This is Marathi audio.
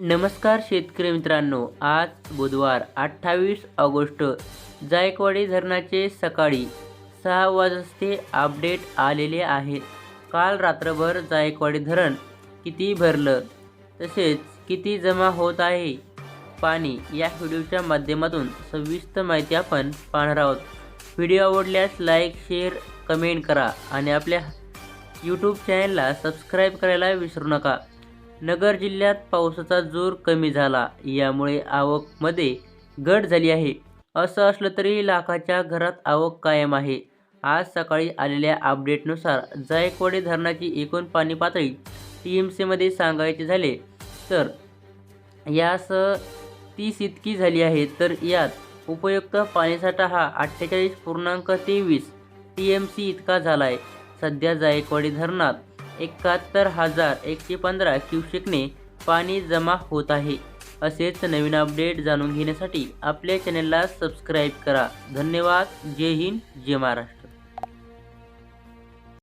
नमस्कार शेतकरी मित्रांनो आज बुधवार अठ्ठावीस ऑगस्ट जायकवाडी धरणाचे सकाळी सहा वाजते अपडेट आलेले आहेत काल रात्रभर जायकवाडी धरण किती भरलं तसेच किती जमा होत आहे पाणी या व्हिडिओच्या माध्यमातून सविस्तर माहिती आपण पाहणार आहोत. व्हिडिओ आवडल्यास लाईक शेअर कमेंट करा आणि आपल्या यूट्यूब चॅनलला सबस्क्राईब करायला विसरू नका. नगर जिल्ह्यात पावसाचा जोर कमी झाला. यामुळे आवकमध्ये घट झाली आहे. असं असलं तरी लाखाच्या घरात आवक कायम आहे. आज सकाळी आलेल्या अपडेटनुसार जायकवाडी धरणाची एकूण पाणी पातळी टी एम सीमध्ये सांगायचे झाले तर यास तीस इतकी झाली आहे. तर यात उपयुक्त पाणीसाठा हा अठ्ठेचाळीस पूर्णांक तेवीस टी एम सी इतका झाला आहे सध्या जायकवाडी धरणात एकाहत्तर हजार एकशे पंधरा क्युसेकने पाणी जमा होत आहे. असेच नवीन अपडेट जाणून घेण्यासाठी आपल्या चॅनलला सबस्क्राईब करा. धन्यवाद. जय हिंद. जय महाराष्ट्र.